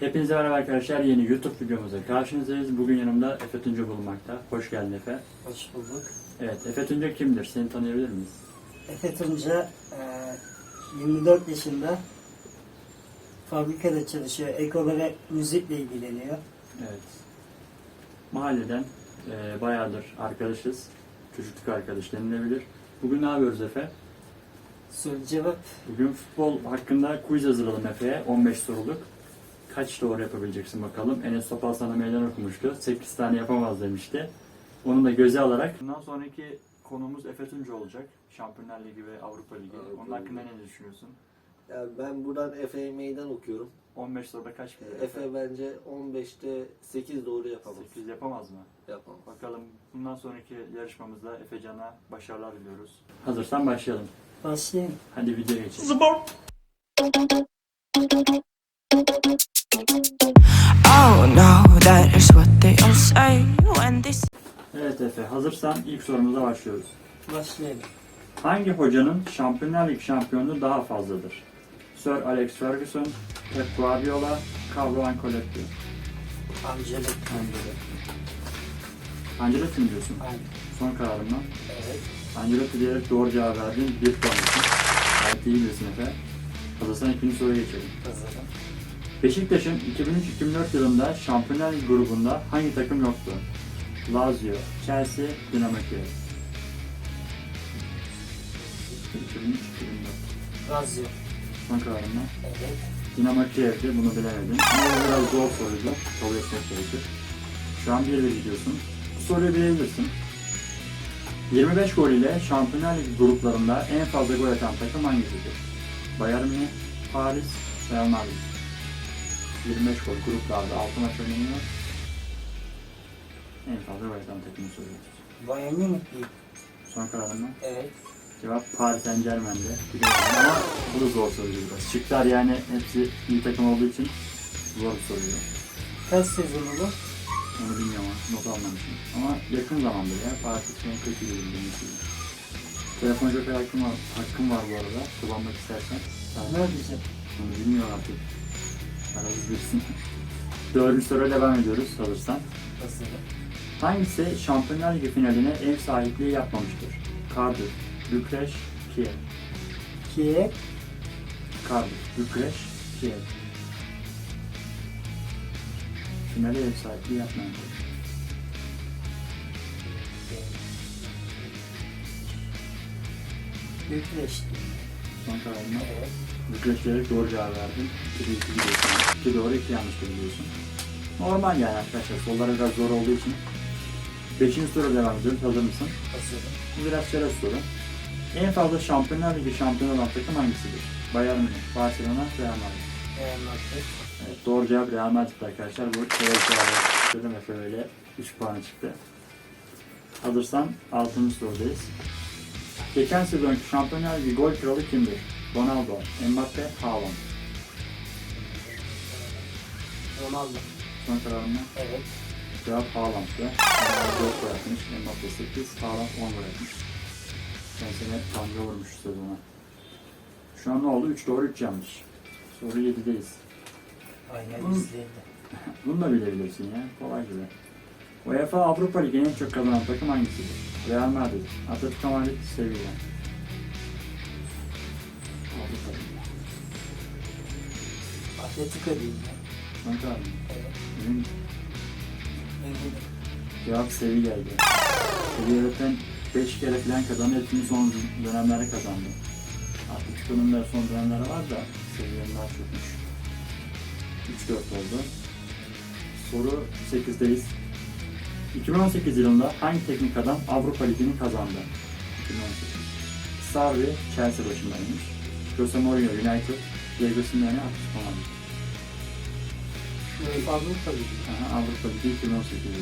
Hepinize merhaba arkadaşlar. Yeni YouTube videomuza karşınızdayız. Bugün yanımda Efe Tunca bulunmakta. Hoş geldin Efe. Hoş bulduk. Evet, Efe Tunca kimdir? Seni tanıyabilir miyiz? Efe Tunca e, 24 yaşında fabrikada çalışıyor. Ek olarak müzikle ilgileniyor. Evet. Mahalleden e, bayağıdır arkadaşız. Çocukluk arkadaş denilebilir. Bugün ne yapıyoruz Efe? Soru cevap Bugün futbol hakkında quiz hazırladım Efe'ye. 15 soruluk. Kaç doğru yapabileceksin bakalım. Enes Topal sana meydan okumuştu. 8 tane yapamaz demişti. Onu da göze alarak. Bundan sonraki konumuz Efe Tunca olacak. Şampiyonlar Ligi ve Avrupa Ligi. Avrupa Onun hakkında ne düşünüyorsun? Ya ben buradan Efe'ye meydan okuyorum. 15 soruda kaç bilir Efe bence 15'te 8 doğru yapamaz. 8 yapamaz mı? Yapamaz. Bakalım bundan sonraki yarışmamızda Efe Can'a başarılar diliyoruz. Hazırsan başlayalım. başlayayım. Hadi videoya geçelim. Oh no, that is what they all say when they say Evet Efe hazırsan ilk sorumuza başlıyoruz. Başlayalım. Hangi hocanın Şampiyonlar Ligi şampiyonluğu daha fazladır? Sir Alex Ferguson, Pep Guardiola, Carlo Ancelotti. Amcalık. Ancelotti. Ancelotti mi diyorsun? Aynen. Son kararından. Evet. Ancelotti diyerek doğru cevap verdin. Bir puan için. Gayet iyi bilirsin Efe. Hazırsan ikinci soruya geçelim. Hazırım. Beşiktaş'ın 2003-2004 yılında Şampiyonlar Ligi grubunda hangi takım yoktu? Lazio, Chelsea, Dinamo Kiev. 2003-2004. Razyo. Son kararından. Evet. Dinamo Kiev'di bunu bilemedin. Ama bu biraz zor soruydu. Kabul etmek gerekir. Şu an bir bir gidiyorsun. Bu soruyu bilebilirsin. 25 gol ile Şampiyonlar Ligi gruplarında en fazla gol atan takım hangisidir? Bayern Münih, Paris, Real Madrid. 25 gol gruplarda 6 maç oynanıyor. En fazla atan takımı soruyoruz. Bayern Münih değil. Son kararından. Evet. Cevap Paris Saint Germain'de. Biliyorum ama bu da zor soruydu biraz. Şıklar yani hepsi iyi takım olduğu için zor bir soruydu. Kaç sezonu bu? Onu bilmiyorum ama not almamışım. Ama yakın zamandır ya. Paris son 40 yıl bildiğim Telefon joker hakkım var, hakkım var bu arada. Kullanmak istersen. Ne yapacağım? Onu bilmiyorum artık. Aranız bilsin. Dördüncü soruya devam ediyoruz hazırsan. Hazırım. Hangisi Şampiyonlar Ligi finaline ev sahipliği yapmamıştır? Cardiff, Bükreş, Kiev. Kiev. Cardiff, Bükreş, Kiev. Finale ev sahipliği yapmamıştır. Bükreş. Son kararını Evet. Bükreş diyerek doğru cevap verdin. 2 2 gidiyorsun. 2 doğru 2 yanlış biliyorsun. Normal yani arkadaşlar. Sorular biraz zor olduğu için. Beşinci soru devam ediyoruz. Hazır mısın? Hazırım. Bu biraz şeref soru. En fazla Şampiyonlar Ligi şampiyon olan takım hangisidir? Bayern Münih, Barcelona, Real Madrid. Real Madrid. Evet, doğru cevap Real Madrid arkadaşlar. Bu cevabı istedim Efe öyle 3 puan çıktı. Hazırsan 6. sorudayız. Geçen sezonki Şampiyonlar Ligi gol kralı kimdir? Ronaldo, Mbappe, Haaland. Ronaldo. Son kararını Evet. cevap Haaland'dı. Ronaldo 4 gol atmış, Mbappe 8, Haaland 10 gol atmış. Sen sene Tanrı vurmuş sezona. Şu an ne oldu? 3 doğru 3 yanlış. Soru 7'deyiz. Aynen izleyildi. Bunu da bilebilirsin ya. Kolay gibi. UEFA Avrupa Ligi'nin en çok kazanan takım hangisidir? Real Madrid, Atletico Madrid, Sevilla. Atletico değil mi? Karar mı? Evet. Benim cevap Sevilla'ydı. Sevilla zaten 5 kere falan kazandı. Hepsini son dönemlerde kazandı. Atletico'nun da son dönemleri var da Sevilla'nın daha çokmuş. 3-4 oldu. Soru 8'deyiz. 2018 yılında hangi teknik adam Avrupa Ligi'ni kazandı? 2018. Sarri Chelsea başındaymış. Jose Mourinho United, Diego Simeone Atletico Madrid. UEFA Avrupa Ligi. Aha, Avrupa Ligi 2018 yılı.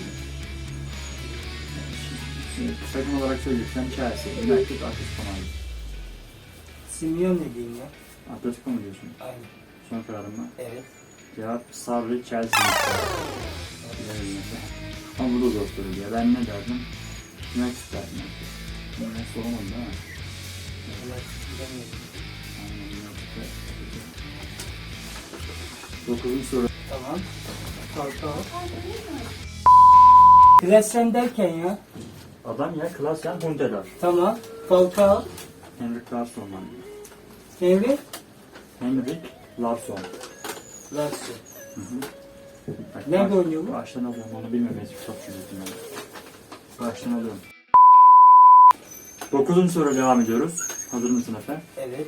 Evet, takım olarak söyleyeceksem Chelsea, United, Atletico Madrid. Simeone diyeyim ya. Atletico mu diyorsun? Aynen. Son kararın mı? Evet. Cevap Sarri, Chelsea. Ama bu da zor soru ya. Ben ne derdim? United derdim. Ben soramadım değil mi? Evet. Bilemiyorum. Dokuzuncu soru. Tamam. Falcao. Klasyen derken ya. Adam ya Klasen Hundelar. Tamam. Falcao. Henrik Larsson var. Henry. Henrik Larsson. Lazio. Bak, Nerede baş- oynuyor bu? Baştan alıyorum onu bilmemesi çok ben. Baştan alıyorum. Dokuzuncu soru devam ediyoruz. Hazır mısın Efe? Evet.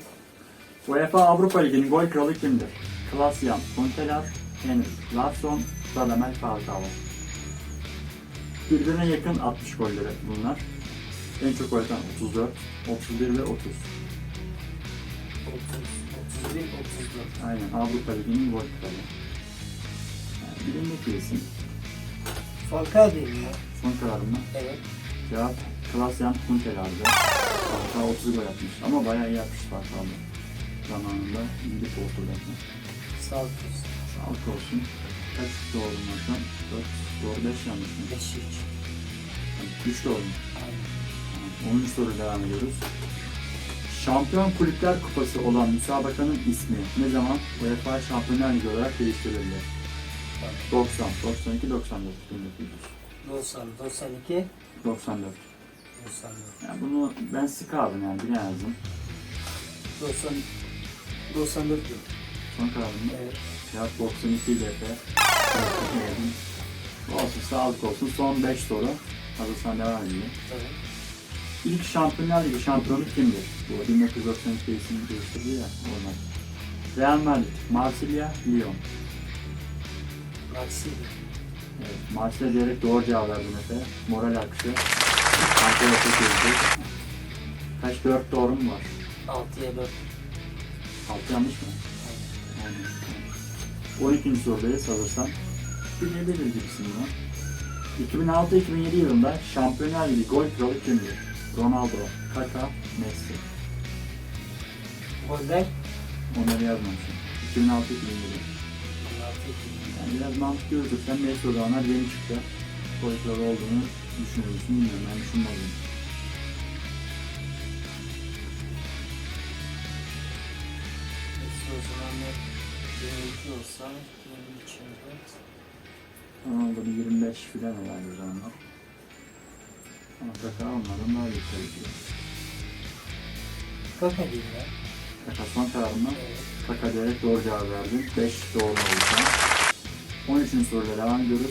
UEFA Avrupa Ligi'nin gol kralı kimdir? Klasyan Huntelaar, Henrik Larsson, Radamel Falcao. Birbirine yakın 60 golleri bunlar. En çok gol atan 34, 31 ve 30. 30, 31, 34. Aynen Avrupa Ligi'nin gol kralı. Yani bilindik bir isim. Falcao değil mi? Son kararım mı? Evet. Cevap Klasyan Huntelaar'dı. Falcao 30 gol atmış ama bayağı iyi yapmış Falcao. Zamanında bir ortada. Sağ olsun. Sağlık olsun. Kaç doğru mu hocam? 4, doğru 5 yanlış mı? 5 3. 3 doğru? Aynen. 10. soru devam ediyoruz. Şampiyon Kulüpler Kupası olan müsabakanın ismi ne zaman UEFA Şampiyonlar Ligi olarak değiştirildi? 90, 92, 94, 1900. 90, 92, 94. 94. Yani bunu ben sık aldım yani bilemezdim. 90, 94 diyor. Son kararım? Evet. Cevap 92 ile Efe. Olsun sağlık olsun. Son 5 soru. Hazırsan devam edelim. Tamam. İlk Şampiyonlar Ligi şampiyonu kimdir? Bu 1992 isim değiştirdi ya oradan. Real Madrid, Marsilya, Lyon. Marsilya. Evet, Marsilya diyerek doğru cevap verdin Efe. Moral akışı. Arkadaşa çözecek. Kaç? 4 doğru mu var? 6'ya 4. 6 yanlış mı? Aynen. 12. sorudayız hazırsan. Bilebilir gibisin ya. 2006-2007 yılında Şampiyonlar Ligi gol kralı kimdir? Ronaldo, Kaka, Messi. Goller. Onları yazmamışım. 2006-2007. 16 Yani biraz mantıklı yürütürsen Messi o zamanlar yeni çıktı. Gol kralı olduğunu düşünüyorsun. Bilmiyorum ben düşünmedim. Messi o zamanlar 22 olsa 23 evet. Ronaldo bir 25 filan herhalde o zamanlar. Ama Kaka olmadan daha tabii ki. Kaka değil ya. Kaka son kararımı Evet. Kaka diyerek doğru cevap verdin. 5 doğru oldu. 13. soruyla devam ediyoruz.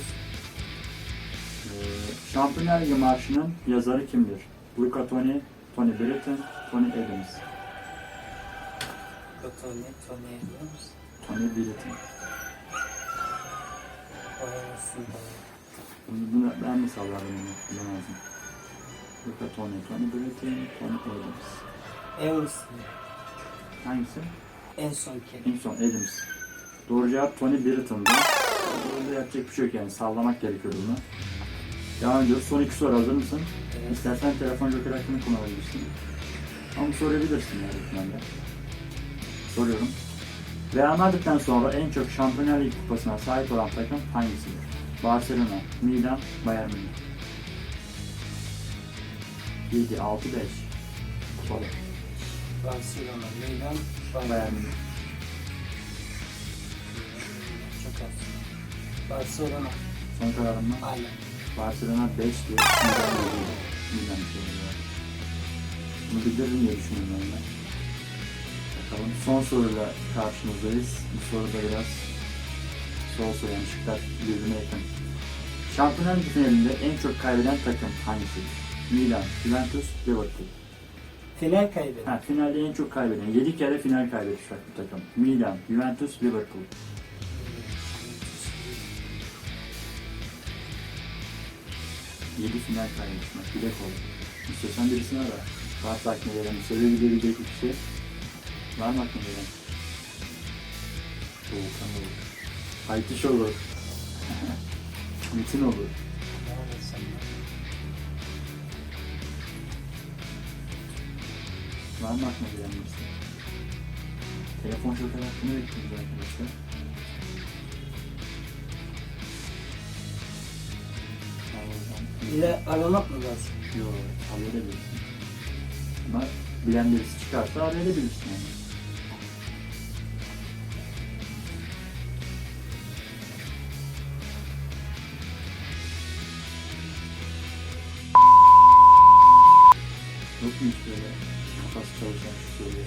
Ee, Şampiyonlar Ligi Marşı'nın yazarı kimdir? Luca Toni, Tony Britton, Tony Adams. Biliyor musun? Tony Britton. Oynamasın da. Bunu, bunu ben mi sallardım bunu? Bilemezdim. Luca Toni, Tony Britton, Tony Adams. Emerson. Hangisi? En son kelime. En son Adams. Doğru cevap Tony Britton'dı. Burada yapacak bir şey yok yani sallamak gerekiyor bunu. Devam ediyoruz. Son iki soru hazır mısın? Evet. İstersen telefon joker hakkını kullanabilirsin. Ama sorabilirsin yani. Soruyorum. Real Madrid'den sonra en çok Şampiyonlar Ligi kupasına sahip olan takım hangisidir? Barcelona, Milan, Bayern Münih. 7, 6, 5. Kupalı. Barcelona, Milan, Bayern. Münih. Çok az. Barcelona. Son kararın mı? Aynen. Barcelona 5 diyor. Milan 7 diyor. Milan diyor. Bunu bilirim diye düşünüyorum ben. Bakalım son soruyla karşınızdayız. Bu soruda biraz sol sol yani şıklar birbirine yakın. Şampiyonlar Ligi finalinde en çok kaybeden takım hangisidir? Milan, Juventus, Liverpool. Final kaybeder. Ha, finalde en çok kaybeden, 7 kere final kaybetmiş bak bu takım. Milan, Juventus, Liverpool. Yedi final kaybetmek, bilek oldu. İstiyorsan birisini ara. Varsa aklına gelen, söyleyebilecek bir şey. Var mı aklına gelen? Doğukan olur. Haytiş olur. Metin olur. Var mı aklına gelen birisi? Telefon şoker hakkını bekliyoruz arkadaşlar. Bile aramak mı lazım? Yok, halledebilirsin. Ama bilen birisi çıkarsa halledebilirsin yani. Gördük mü hiç böyle kafası çalışan şu soruyu?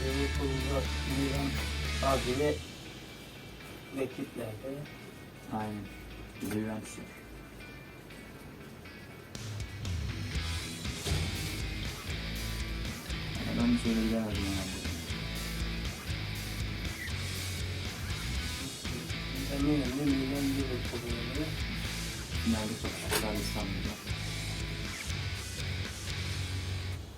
Liverpool'da Milan abi rakiplerde Aynen. Bir de Juventus. Ama Ben bir soru bilemedim herhalde. Eminim de Milan Liverpool'u oynuyor. Finalde kapıştılar İstanbul'da.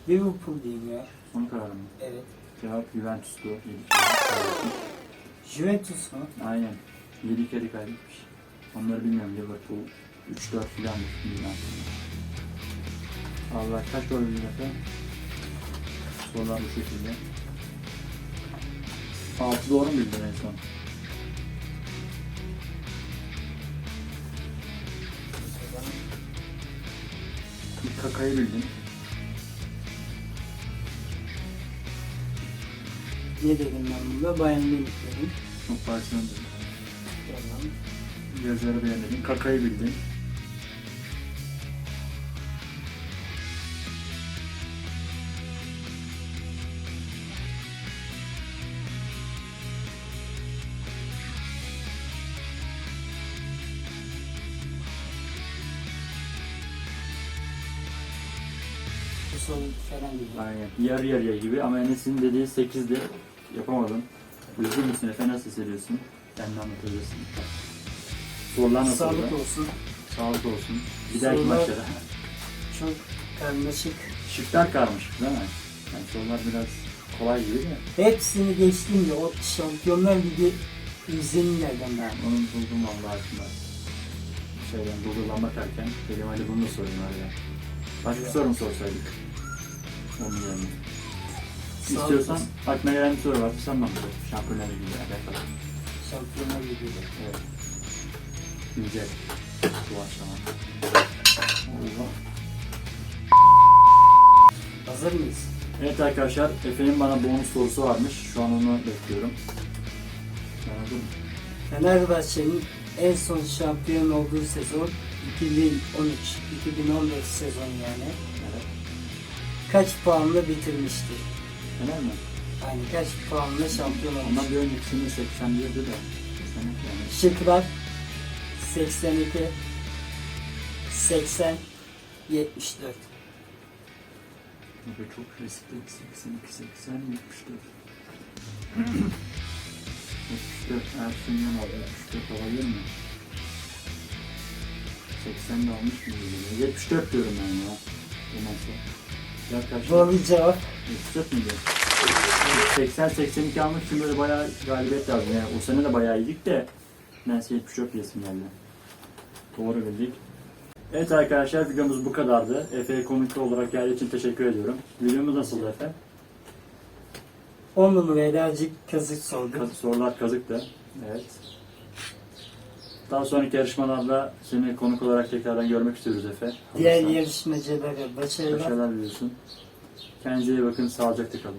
Liverpool diyeyim ya. Son kararım mı? Evet. Cevap Juventus'tu. Yedi kere. Juventus mu? Aynen. 7 kere kaybetmiş. Onları bilmiyorum. Liverpool 3-4 filan Milan. Allah kaç gol efendim? Sorular bu şekilde. 6 doğru mu bildin en son? Bildin. Ne dedim ben bunda? Bayern Münih dedim. Çok. Tamam. Yazarı beğenmedin. Kakayı bildin. Soru falan gibi. Aynen. Yarı yarıya gibi ama Enes'in dediği 8'de yapamadın. Üzgün müsün Efe nasıl hissediyorsun? Sen de anlatabilirsin. Sorular nasıl? Sağlık olsun. Sağlık olsun. Bir dahaki Sorular- maçlara. Çok karmaşık. Şıklar karmaşık değil mi? Yani sorular biraz kolay gibi de. Hepsini geçtim de o Şampiyonlar Ligi izlenimlerden ben. Onu buldum Allah aşkına. Şeyden Google'dan bakarken dedim hadi bunu da sorayım ya. Başka bir soru mu sorsaydık? Yerine. Sağlık İstiyorsan aklına gelen bir soru sen bana sor. Şampiyonlar Ligi'yle alakalı. Şampiyonlar Ligi'de. Evet. Güncel. Bu aşama. Allah. Hazır mıyız? Evet arkadaşlar, Efe'nin bana bonus sorusu varmış. Şu an onu bekliyorum. Anladın mı? Fenerbahçe'nin en son şampiyon olduğu sezon 2013-2014 sezon yani. Kaç puanla bitirmiştir? Fener mi? Yani kaç puanla şampiyon olmuş? Ondan bir öncekisini 81'di de. 80 yani. Şıklar 82 80 74 Bu çok riskli. 82, 80, 74. 74 Ersun Yanal 74 olabilir mi? 80 de almış mı? 74 diyorum ben ya. Bu nasıl? Ya kaç? Doğru cevap 74 miydi? 80-82 almak için böyle bayağı galibiyet lazım. Yani o sene de bayağı iyiydik de neyse 74 diyesim geldi. Doğru bildik. Evet arkadaşlar videomuz bu kadardı. Efe'ye konuk olarak geldiği için teşekkür ediyorum. Videomuz nasıldı Efe? 10 numaraya birazcık kazık sorduk. Kaz- sorular kazıktı. Evet. Daha sonraki yarışmalarda seni konuk olarak tekrardan görmek istiyoruz Efe. Diğer yarışmacılara başarılar. Başarılar diliyorsun. Kendinize iyi bakın. Sağlıcakla kalın.